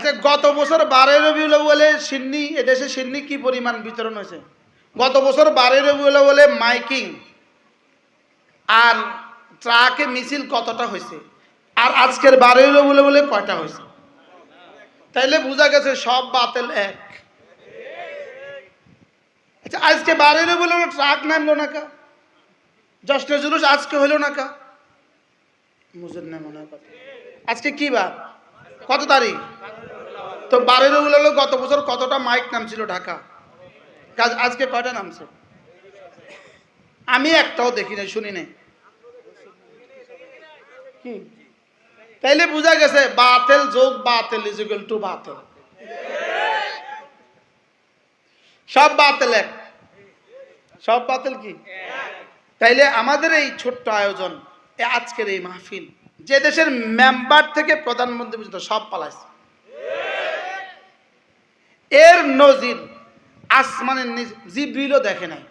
আচ্ছা গত বছর বারোই রবিউল বলে সিন্নি, এদেশে সিন্নি কি পরিমাণ বিতরণ হয়েছে? গত বছর বারোই রবিউল বলে মাইকিং আর ট্রাকে মিছিল কতটা হয়েছে? আর আজকের বারোই রবিউল বলে কয়টা হয়েছে? তাইলে বোঝা গেছে সব বাতিল এক। আচ্ছা আজকে বারোই বলে ট্রাক নামলো না কা? জশ্নে জুলুস আজকে হইল না কা? বুঝেন না। আজকে কি বার? কত তারিখ? তো বারোই রবিউল হলো গত বছর কতটা মাইক নামছিল ঢাকা? কাজ আজকে কয়টা নামছে? আমি একটাও দেখি নাই, শুনি নাই। তাইলে বোঝা গেছে, বাতেল যোগ, বাতেল ইজিক্যাল টু বাতেল। সব বাতেল এক। সব বাতেল কি? তাইলে আমাদের এই ছোট্ট আয়োজন আজকের এই মাহফিল, যে দেশের মেম্বার থেকে প্রধানমন্ত্রী পর্যন্ত সব পালাইছে। এর নজির আসমানের জিব্রিলও দেখে নাই।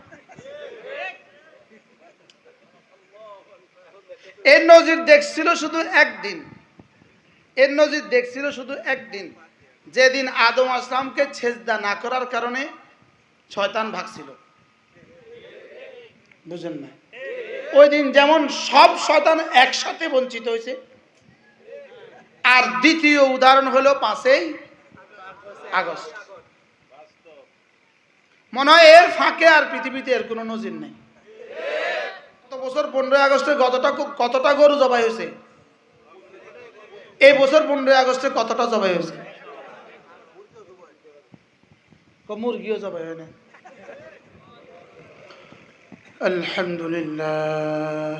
এর নজির দেখছিল শুধু একদিন। এর নজির দেখছিল শুধু একদিন। যেদিন আদম আসলামকে ছেজদা না করার কারণে শয়তান ভাগছিল। বুঝেন না? ওই দিন যেমন সব শয়তান একসাথে বঞ্চিত হয়েছে। আর দ্বিতীয় উদাহরণ হলো পাঁচই আগস্ট। মনে হয় এর ফাঁকে আর পৃথিবীতে এর কোনো নজির নেই গত বছর পনেরোই আগস্টে কতটা কতটা গরু জবাই হয়েছে এই বছর পনেরোই আগস্টে কতটা জবাই হয়েছে ক মুরগিও জবাই হয় না الحمد لله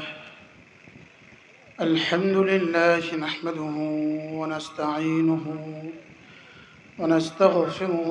الحمد لله نحمده ونستعينه ونستغفره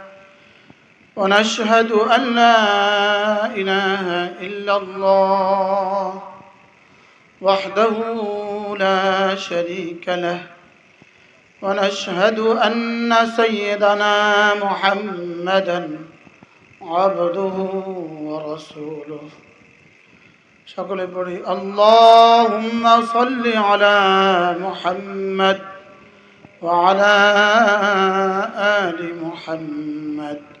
ونشهد أن لا إله إلا الله وحده لا شريك له. ونشهد أن سيدنا محمدا عبده ورسوله. شكرا পড়ি اللهم صل على محمد وعلى آل محمد.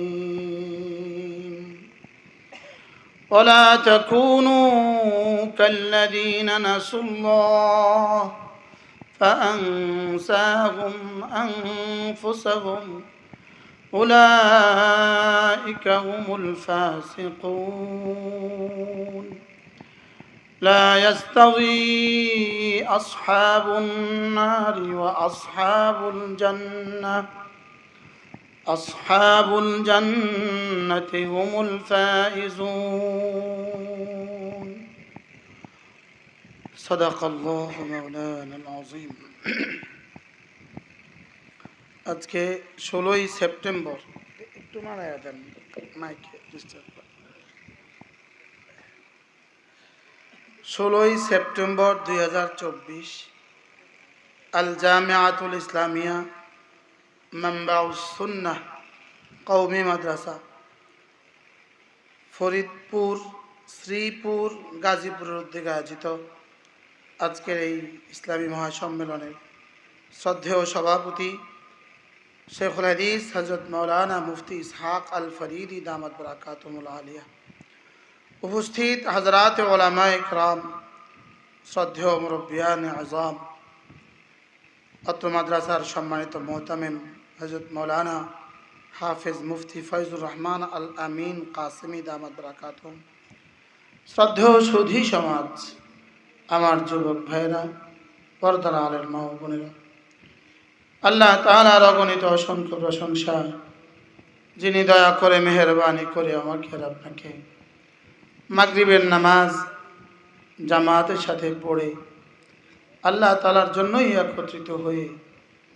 ولا تكونوا كالذين نسوا الله فأنساهم أنفسهم. أولئك هم الفاسقون. لا يستوي أصحاب النار وأصحاب الجنة. أصحاب الجنة هم الفائزون صدق الله مولانا العظيم আজকে ষোলোই সেপ্টেম্বর একটু নাড়ায় দেন মাইকে ডিস্টার্ব ষোলোই সেপ্টেম্বর দুই হাজার চব্বিশ আল জামিয়াতুল ইসলামিয়া মাম্বাউসুন্নাহ কৌমি মাদ্রাসা ফরিদপুর শ্রীপুর গাজীপুরের উদ্যোগে আয়োজিত আজকের এই ইসলামী মহাসম্মেলনের শ্রদ্ধেয় সভাপতি শেখুল হাদিস হজরত মৌলানা মুফতি ইসহাক আল ফরিদি দামদ বরাকাতমুল আলিয়া উপস্থিত হজরাত ওলামা ইকরাম শ্রদ্ধেয় মুরব্বিয়ান আজম অত্র মাদ্রাসার সম্মানিত মোহতামিম হজরত মৌলানা হাফিজ মুফতি ফয়জুর রহমান আল আমিন কাসিমি দামাদ রাকাতুম শ্রদ্ধেয় সুধী সমাজ, আমার যুবক ভাইরা পর্দার আলের মা বোনেরা, আল্লাহ তাহার অগণিত অসংখ্য প্রশংসা, যিনি দয়া করে, মেহরবানি করে আমাকে আপনাকে মাগরিবের নামাজ, জামাতের সাথে পড়ে আল্লাহ তালার জন্যই একত্রিত হয়ে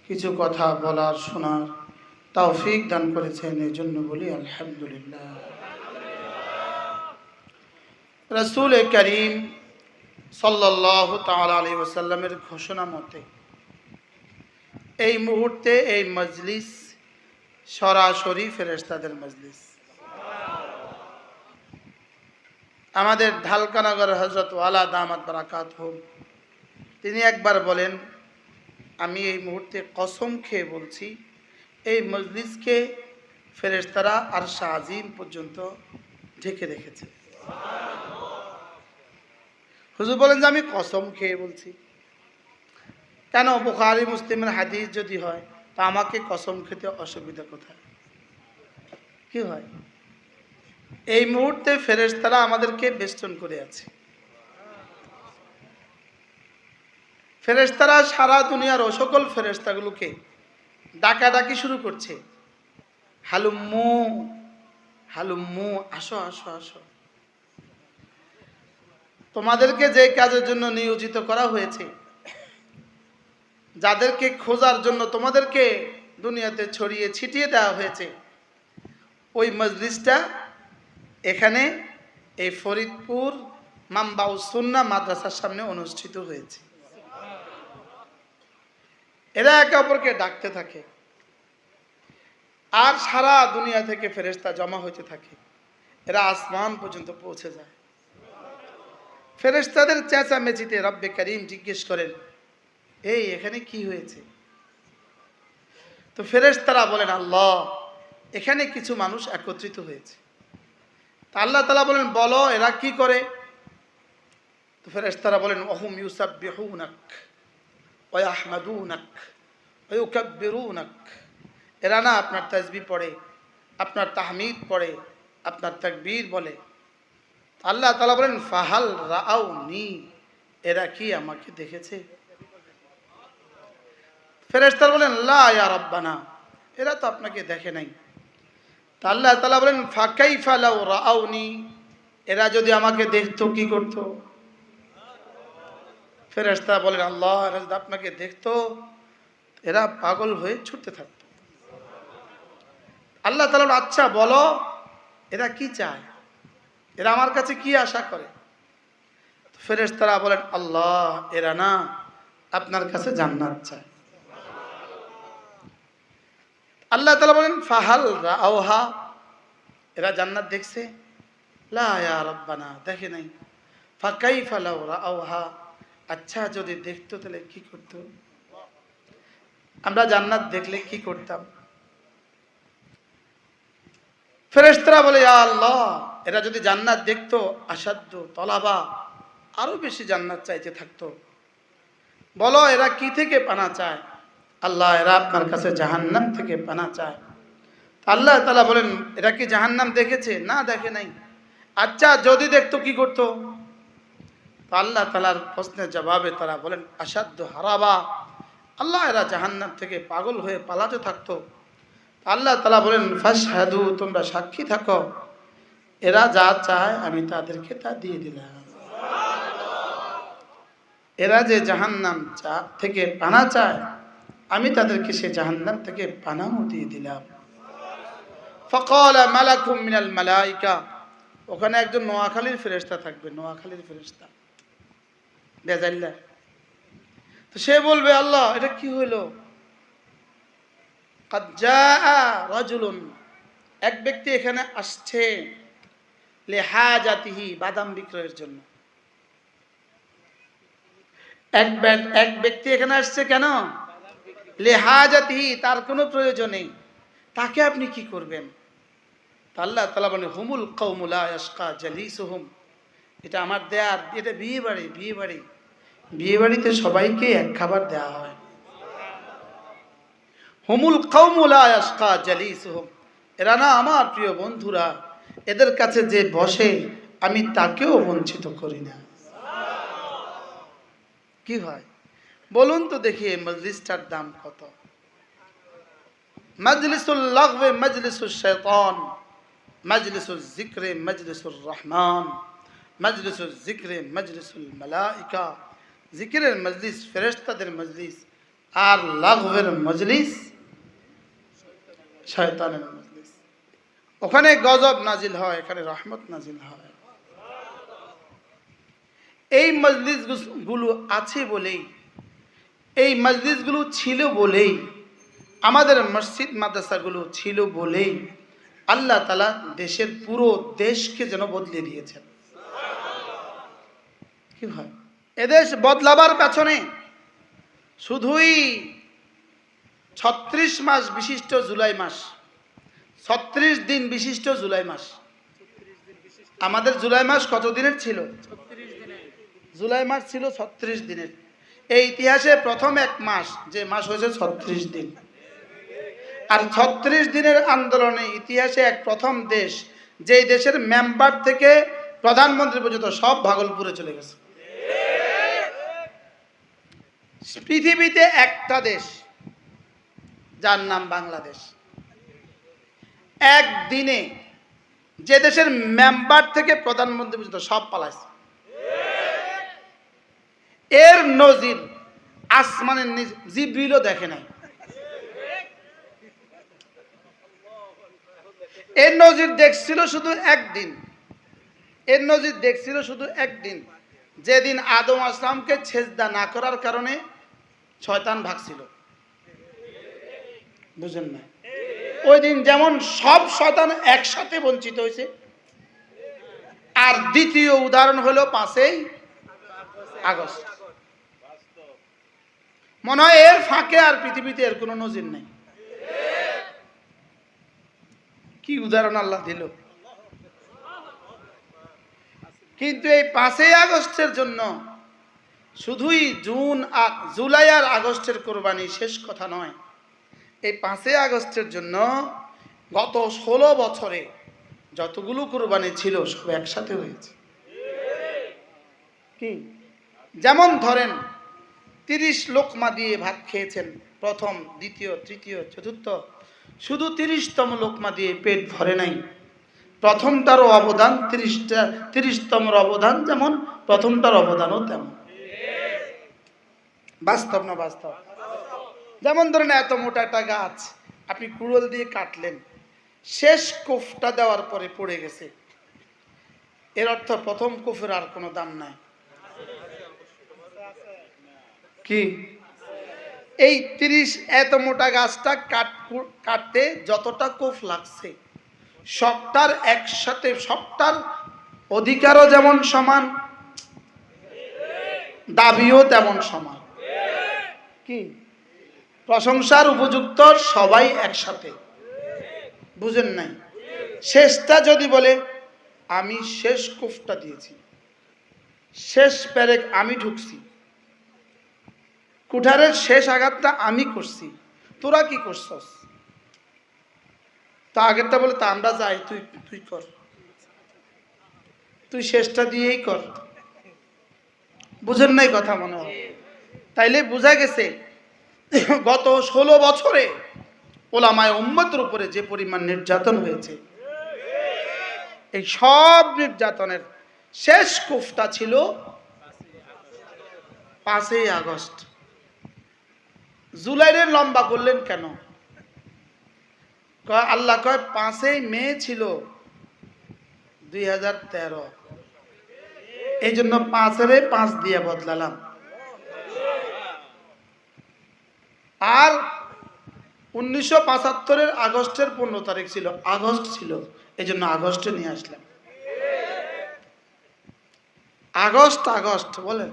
কিছু কথা বলার, শোনার তৌফিক দান করেছেন এই জন্য বলি আলহামদুলিল্লাহ। রসুল করিম সাল্লাহ তালা ওসাল্লামের ঘোষণা মতে, এই মুহূর্তে এই মজলিস সরাসরি ফেরেস্তাদের মজলিস। আমাদের ঢালকানগর হজরত ওয়ালা দামাত বারাকাত হোক তিনি একবার বলেন আমি এই মুহূর্তে কসম খেয়ে বলছি, এই মজলিসকে ফেরেশতারা আর শাহজিম পর্যন্ত ঢেকে রেখেছে। হুজুর বলেন যে আমি কসম খেয়ে বলছি। কেন? বুখারি, মুসলিমের হাদিস যদি হয়, তা আমাকে কসম খেতে অসুবিধা কোথায়? কি হয়? এই মুহূর্তে ফেরেশতারা আমাদেরকে বেষ্টন করে আছে। ফেরেশতারা সারা দুনিয়ার ও সকল ফেরেশতাগুলোকে ডাকাডাকি শুরু করছে। হালুম্মু হালুম্মু, আসো আসো আসো। তোমাদেরকে যে কাজের জন্য নিয়োজিত করা হয়েছে, যাদেরকে খোঁজার জন্য তোমাদেরকে দুনিয়াতে ছড়িয়ে ছিটিয়ে দেওয়া হয়েছে, ওই মজলিসটা এখানে এই ফরিদপুর মাম্বাউ সুন্না মাদ্রাসার সামনে অনুষ্ঠিত হয়েছে। এরা একে অপরকে ডাকতে থাকে। আর সারা দুনিয়া থেকে ফেরেস্তা জমা হইতে থাকে। এরা আসমান পর্যন্ত পৌঁছে যায়। ফেরেস্তাদের চেঁচামেচিতে রব্বে করিম জিজ্ঞেস করেন, এই, এখানে কি হয়েছে? তো ফেরেশতারা বলেন, আল্লাহ, এখানে কিছু মানুষ একত্রিত হয়েছে। তা আল্লাহ তালা বলেন, বলো, এরা কি করে? তো ফেরেশতারা বলেন, ওহুম ইউসাব্বিহুনাক। ওয়া এরা না আপনার তাজবি পড়ে, আপনার তাহমিদ পড়ে, আপনার তাকবীর বলে। আল্লাহ তালা বলেন, ফাহাল রাও নি এরা কি আমাকে দেখেছে? ফেরেস্তার বলেন, লা এরা তো আপনাকে দেখে নাই। তা আল্লাহ তালা বলেন ফাঁকাই ফালাও রাউনি এরা যদি আমাকে দেখতো, কি করতো? ফেরেস্তা বলেন, আল্লাহ আপনাকে দেখতো, এরা পাগল হয়ে ছুটতে থাকতো। আল্লাহ তালা আচ্ছা বলো, এরা কি চায়? এরা আমার কাছে কি আশা করে? ফেরেশতারা বলেন, আল্লাহ, এরা না আপনার কাছে জান্নাত চায়। আল্লাহ তালা বলেন, ফাহাল রাওহা, এরা জান্নাত দেখছে? লা রব্বানা, দেখে নাই। ফাকাই ফালাও রাওহা আচ্ছা যদি দেখতো তাহলে কি করতো? আমরা জান্নাত দেখলে কি করতাম? ফেরেশতারা বলে আল্লাহ, এরা যদি জান্নাত দেখতো আসাধ্য তলাবা, আরও বেশি জান্নাত চাইতে থাকতো। বলো, এরা কি থেকে পানা চায়? আল্লাহ, এরা আপনার কাছে জাহান্নাম থেকে পানা চায়। আল্লাহ তালা বলেন, এরা কি জাহান্নাম দেখেছে? না, দেখে নাই। আচ্ছা যদি দেখতো কি করতো? আল্লাহ তালার প্রশ্নের জবাবে তারা বলেন আসাধ্য হারাবা। আল্লাহ এরা জাহান্নাম থেকে পাগল হয়ে পালাতে থাকতো। আল্লাহ তালা বলেন, ফাশহাদু, তোমরা সাক্ষী থাকো। এরা যা চায় আমি তাদেরকে তা দিয়ে দিলাম। এরা যে জাহান্নাম চা, থেকে পানা চায়, আমি তাদেরকে সে জাহান্নাম থেকে পানাও দিয়ে দিলাম। ফকল মালাকুম মিনাল মালাইকা। ওখানে একজন নোয়াখালীর ফেরেস্তা থাকবে, নোয়াখালীর ফেরেস্তা বেজাল্লা। তো সে বলবে, আল্লাহ, এটা কি হইল? এক ব্যক্তি এখানে আসছে লেহাজাতিহি, বাদাম বিক্রয়ের জন্য। এক এক ব্যক্তি এখানে আসছে কেন? লেহা জাতিহি তার কোনো প্রয়োজন নেই। তাকে আপনি কি করবেন? আল্লাহ তালা বলে, হুমুল কৌমুলা ইয়াসকা জালিসুহুম। এটা আমার দেয়ার, এটা বিয়ে বাড়ি বিয়ে বাড়ি। বিয়ে বাড়িতে সবাইকে এক খাবার দেওয়া হয়। হুমুল কৌমুলা ইয়াসকা জালিসুহুম। এরা না আমার প্রিয় বন্ধুরা, এদের কাছে যে বসে আমি তাকেও বঞ্চিত করি না। কি হয়? বলুন তো দেখি মজলিসটার দাম কত। মজলিসুল লাগবে মজলিসুল শৈতান মজলিসুল জিক্রে মজলিসুল রহমান, মজলিসুল জিক্রে মজলিসুল মালাইকা। জিকিরের মজলিস, ফেরেশতাদের মজলিস আর লাগবের মজলিস শয়তানের মজলিস। ওখানে গজব নাজিল হয়, এখানে রহমত নাজিল হয়। এই মজলিসগুলো আছে বলেই, এই মসজিদগুলো ছিল বলেই, আমাদের মসজিদ মাদ্রাসাগুলো ছিল বলেই আল্লাহ তালা দেশের পুরো দেশকে যেন বদলে দিয়েছেন। কি হয়? এদেশ বদলাবার পেছনে শুধুই ছত্রিশ মাস বিশিষ্ট জুলাই মাস, ছত্রিশ দিন বিশিষ্ট জুলাই মাস। আমাদের জুলাই মাস কত দিনের ছিল? জুলাই মাস ছিল ছত্রিশ দিনের। এই ইতিহাসে প্রথম এক মাস, যে মাস হয়েছে ছত্রিশ দিন। আর ছত্রিশ দিনের আন্দোলনে ইতিহাসে এক প্রথম দেশ, যেই দেশের মেম্বার থেকে প্রধানমন্ত্রী পর্যন্ত সব ভাগলপুরে চলে গেছে। পৃথিবীতে একটা দেশ, যার নাম বাংলাদেশ। একদিনে যে দেশের মেম্বার থেকে প্রধানমন্ত্রী পর্যন্ত সব পালাইছে। এর নজির আসমানের জিব্রিলও দেখে নাই। এর নজির দেখছিল শুধু একদিন। এর নজির দেখছিল শুধু একদিন। যেদিন আদম আসলামকে ছেজদা না করার কারণে শয়তান ভাগছিল। বুঝেন না? ওই দিন যেমন সব শয়তান একসাথে বঞ্চিত হয়েছে আর দ্বিতীয় উদাহরণ হলো পাঁচই আগস্ট। মনে হয় এর ফাঁকে আর পৃথিবীতে এর কোনো নজির নেই। কি উদাহরণ আল্লাহ দিল? কিন্তু এই পাঁচই আগস্টের জন্য শুধুই জুন জুলাই আর আগস্টের কোরবানি শেষ কথা নয়। এই পাঁচই আগস্টের জন্য গত ষোলো বছরে যতগুলো কোরবানি ছিল, সব একসাথে হয়েছে। কি? যেমন ধরেন, তিরিশ লোকমা দিয়ে ভাত খেয়েছেন, প্রথম, দ্বিতীয়, তৃতীয়, চতুর্থ। শুধু তিরিশতম লোকমা দিয়ে পেট ভরে নাই। প্রথমটারও অবদান তিরিশটা, তিরিশতমর অবদান যেমন, প্রথমটার অবদানও তেমন। বাস্তব না বাস্তব? যেমন ধরেন এত মোটা একটা গাছ, আপনি কুড়োল দিয়ে কাটলেন, শেষ কোফটা দেওয়ার পরে পড়ে গেছে। এর অর্থ প্রথম কোফের আর কোনো দাম নাই। কি? এই তিরিশ এত মোটা গাছটা কাট, কাটতে যতটা কোফ লাগছে, সবটার একসাথে, সবটার অধিকারও যেমন সমান, দাবিও তেমন সমান। কি? প্রশংসার উপযুক্ত সবাই একসাথে। বুঝেন নাই? শেষটা যদি বলে, আমি শেষ কোফটা দিয়েছি। শেষ প্যারেক আমি ঢুকছি। কুঠারের শেষ আঘাতটা আমি করছি। তোরা কি করছস? তা আগেরটা বলে, তা আমরা যাই, তুই তুই কর। তুই শেষটা দিয়েই কর। বুঝেন নাই কথা মনে হয়? তাইলে বোঝা গেছে গত ষোলো বছরে ওলামায় উম্মতের উপরে যে পরিমাণ নির্যাতন হয়েছে, এই সব নির্যাতনের শেষ কুফটা ছিল পাঁচই আগস্ট। জুলাইয়ের লম্বা করলেন কেন? কয়, আল্লাহ কয়, পাঁচই মে ছিল দুই হাজার তেরো। এই জন্য পাঁচের পাঁচ দিয়ে বদলালাম। আর উনিশশো পঁচাত্তরের আগস্টের পনেরো তারিখ ছিল, আগস্ট ছিল এই জন্য আগস্টে নিয়ে আসলাম। আগস্ট আগস্ট, বলেন।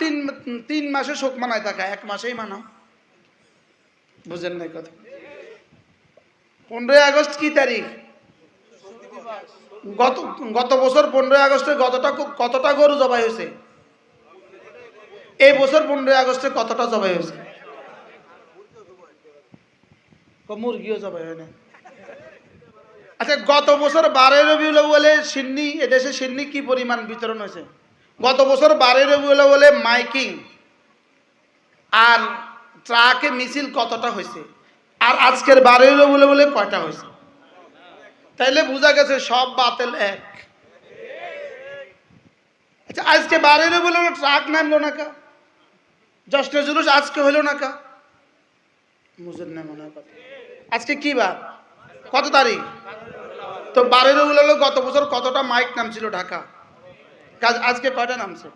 তিন তিন মাসে শোক মানায় থাকা এক মাসেই মানাও। বুঝেন নাই কথা। পনেরোই আগস্ট কি তারিখ? গত গত বছর পনেরোই আগস্টে গতটা, কতটা গরু জবাই হয়েছে? এই বছর পনেরোই আগস্টে কতটা জবাই হয়েছে? মুরগিও জবাই হয় না। আচ্ছা গত বছর বারোই রবিউল বলে সিন্নি, এদেশে সিন্নি কি পরিমাণ বিতরণ হয়েছে? গত বছর বারোই রবিউল বলে মাইকিং আর ট্রাকে মিছিল কতটা হয়েছে? আর আজকের বারোই রবিউল বলে কয়টা হয়েছে? তাইলে বোঝা গেছে সব বাতিল এক। আচ্ছা আজকে বারোই রবিউল ট্রাক নামলো না কা? জশ্নে জুলুস, আজকে হইল না কা? বুঝেন মনে কথা। আজকে কি বার? কত তারিখ? তো বারোই রবিউল হলো গত বছর কতটা মাইক নামছিল ঢাকা? কাজ- আজকে কয়টা নামছে?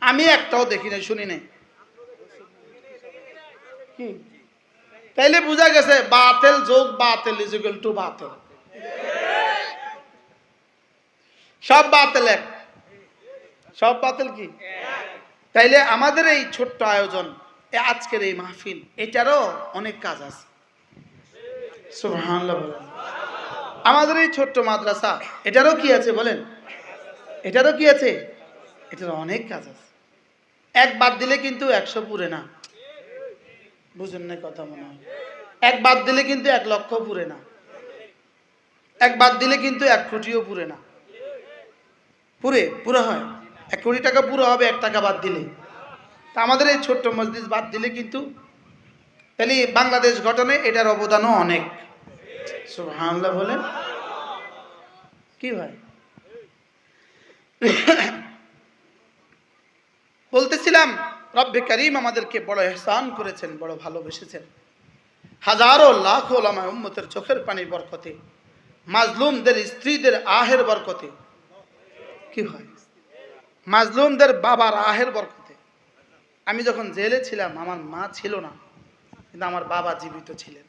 আমি একটাও দেখি নাই, শুনি নাই। কি? তাইলে বোঝা গেছে, বাতেল যোগ, বাতেল ইজিক্যাল টু বাতেল। সব বাতেল এক। সব বাতেল কি? তাইলে আমাদের এই ছোট্ট আয়োজন আজকের এই মাহফিল, এটারও অনেক কাজ আছে। আমাদের এই ছোট্ট মাদ্রাসা, এটারও কি আছে বলেন? এটারও কি আছে? এটার অনেক কাজ আছে। এক বাদ দিলে কিন্তু একশো পুরে না। বুঝুন না কথা মনে হয়। এক বাদ দিলে কিন্তু এক লক্ষ পুরে না। এক বাদ দিলে কিন্তু এক কোটিও পুরে না। পুরে, পুরো হয়। এক কোটি টাকা পুরো হবে, এক টাকা বাদ দিলে তা আমাদের এই ছোট্ট মসজিদ বাদ দিলে কিন্তু তাহলে বাংলাদেশ গঠনে এটার অবদানও অনেক। হামলা বলেন। কি ভাই? বলতেছিলাম, রব্বে করিম আমাদেরকে বড় এহসান করেছেন, বড় ভালোবেসেছেন। হাজারো লাখো লামায় উম্মতের চোখের পানির বরকতে, মাজলুমদের স্ত্রীদের আহের বরকতে। কি হয়? মাজলুমদের বাবার আহের বরকতে। আমি যখন জেলে ছিলাম, আমার মা ছিল না, কিন্তু আমার বাবা জীবিত ছিলেন।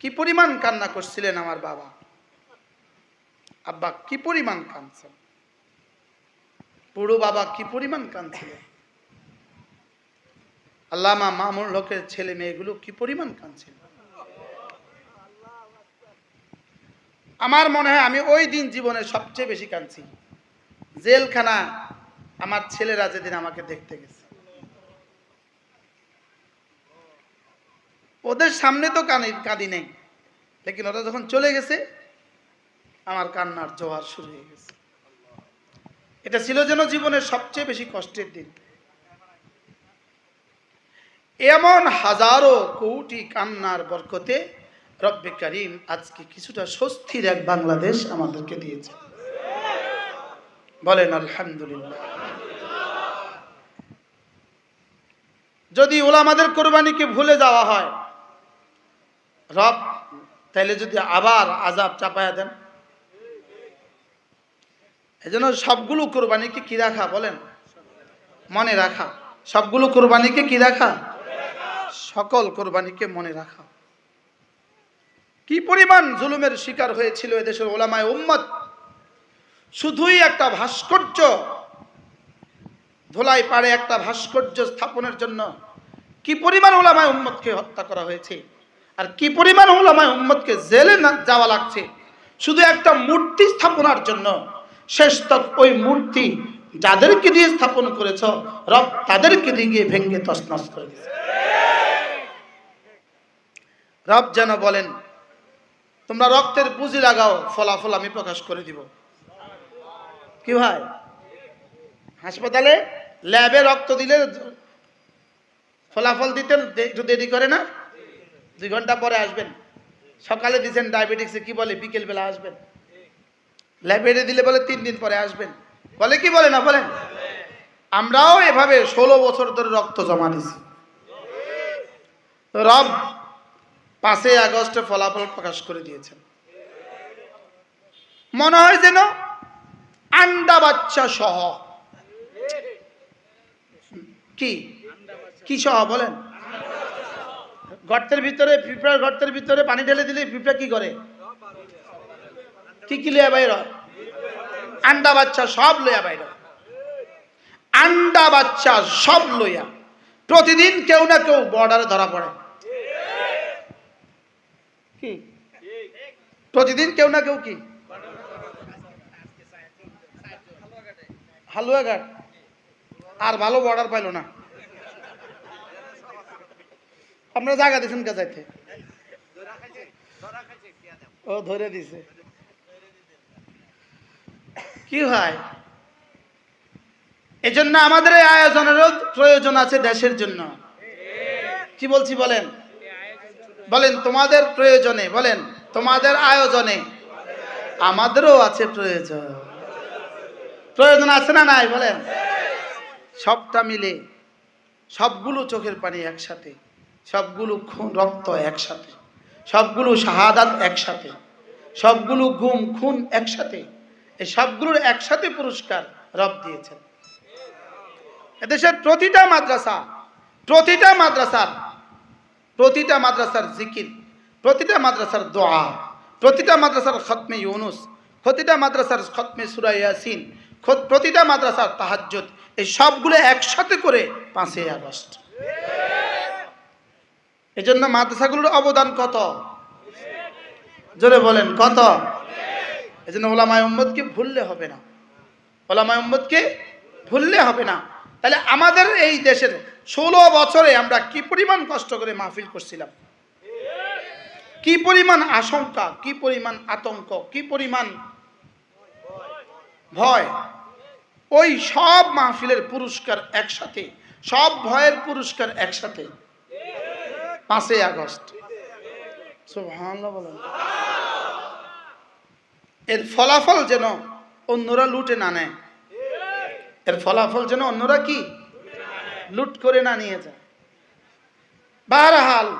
কি পরিমাণ কান্না করছিলেন আমার বাবা? আব্বা, কি পরিমাণ কাঁদছেন? বুড়ো বাবা, কি পরিমাণ কাঁদছিলেন? আল্লামা মামুর লোকের ছেলে মেয়েগুলো কি পরিমাণ কাঁদছিল আমার মনে হয় আমি ওই দিন জীবনে সবচেয়ে বেশি কাঁদছি। জেলখানা আমার ছেলেরা যেদিন আমাকে দেখতে গেছে। ওদের সামনে তো কানি কাঁদি নেই। লেকিন ওরা যখন চলে গেছে, আমার কান্নার জোয়ার শুরু হয়ে গেছে। এটা ছিল যেন জীবনের সবচেয়ে বেশি কষ্টের দিন। এমন হাজারো কোটি কান্নার বরকতে রব্বে করিম আজকে কিছুটা স্বস্তির এক বাংলাদেশ আমাদেরকে দিয়েছে। বলেন, আলহামদুলিল্লাহ। যদি ওলামাদের কোরবানিকে ভুলে যাওয়া হয়, রব, তাইলে যদি আবার আজাব চাপায়া দেন। এই জন্য সবগুলো কোরবানিকে কি রাখা, বলেন? মনে রাখা। সবগুলো কোরবানিকে কি রাখা? সকল কোরবানিকে মনে রাখা। কি পরিমাণ জুলুমের শিকার হয়েছিল এদেশের ওলামায় উম্মত? শুধুই একটা ভাস্কর্য। ধোলাই পাড়ে একটা ভাস্কর্য স্থাপনের জন্য কি পরিমাণ ওলামায় উম্মতকে হত্যা করা হয়েছে? আর কি পরিমাণ ওলামায় উম্মতকে জেলে যাওয়া লাগছে? শুধু একটা মূর্তি স্থাপনার জন্য। শেষ তক ওই মূর্তি যাদেরকে দিয়ে স্থাপন করেছ, রব তাদেরকে দিয়ে ভেঙ্গে তছনছ করে দিয়েছে। রব যেন বলেন, তোমরা রক্তের পুঁজি লাগাও, ফলাফল আমি প্রকাশ করে দিব। কি ভাই? হাসপাতালে ল্যাবে রক্ত দিলে ফলাফল দিতে দে- একটু দেরি করে না? দুই ঘণ্টা পরে আসবেন। সকালে দিচ্ছেন ডায়াবেটিক্সে, কি বলে? বিকেল বেলা আসবেন ল্যাবেটে দিলে বলে তিন দিন পরে আসবেন। বলে কি বলে না বলেন? আমরাও এভাবে ষোলো বছর ধরে রক্ত জমা দিছি রব পাঁচই আগস্টে ফলাফল প্রকাশ করে দিয়েছেন। মনে হয় যেন আন্ডা বাচ্চা সহ। কি? কি সহ বলেন? গর্তের ভিতরে, পিঁপড়ার গর্তের ভিতরে পানি ঢেলে দিলে পিঁপড়া কি করে? কি কি লিয়া বাইর আন্ডা বাচ্চা সব লইয়া বাইর আন্ডা বাচ্চা সব লইয়া। প্রতিদিন কেউ না কেউ বর্ডারে ধরা পড়ে। কি? প্রতিদিন কেউ না কেউ কি? হালুয়াঘাট আর ভালো বর্ডার পাইলো না। আপনারা জায়গা দিয়েছেন কে যাইতে? ও, ধরে দিছে। কি হয় এজন্য আমাদের এই আয়োজনেরও প্রয়োজন আছে দেশের জন্য। কি বলছি বলেন? বলেন, তোমাদের প্রয়োজনে, বলেন, তোমাদের আয়োজনে আমাদেরও আছে প্রয়োজন। প্রয়োজন আছে না নাই, বলেন? সবটা মিলে, সবগুলো চোখের পানি একসাথে, সবগুলো রক্ত একসাথে, সবগুলো শাহাদাত একসাথে, সবগুলো গুম, খুন একসাথে এই সবগুলোর একসাথে পুরস্কার রব দিয়েছেন। এদেশের প্রতিটা মাদ্রাসা, প্রতিটা মাদ্রাসার প্রতিটা মাদ্রাসার জিকির, প্রতিটা মাদ্রাসার দোয়া, প্রতিটা মাদ্রাসার খতমে ইউনুস, প্রতিটা মাদ্রাসার খতমে সুরা ইয়াসিন খত- প্রতিটা মাদ্রাসার তাহাজ্জুদ। এই সবগুলো একসাথে করে পাঁচই আগস্ট। এই জন্য মাদ্রাসাগুলোর অবদান কত? জোরে বলেন, কত? এই জন্য ওলামায় উম্মদকে ভুললে হবে না। ওলামায় উম্মদকে ভুললে হবে না। তাহলে আমাদের এই দেশের ষোলো বছরে আমরা কি পরিমাণ কষ্ট করে মাহফিল করছিলাম? কি পরিমাণ আশঙ্কা, কি পরিমাণ আতঙ্ক, কি পরিমাণ ভয়। ওই সব মাহফিলের পুরস্কার একসাথে, সব ভয়ের পুরস্কার একসাথে। পাঁচই আগস্ট। এর ফলাফল যেন অন্যরা লুটে না নেয়। এর ফলাফল যেন অন্যরা কি? লুট করে না নিয়ে যায়। বারহাল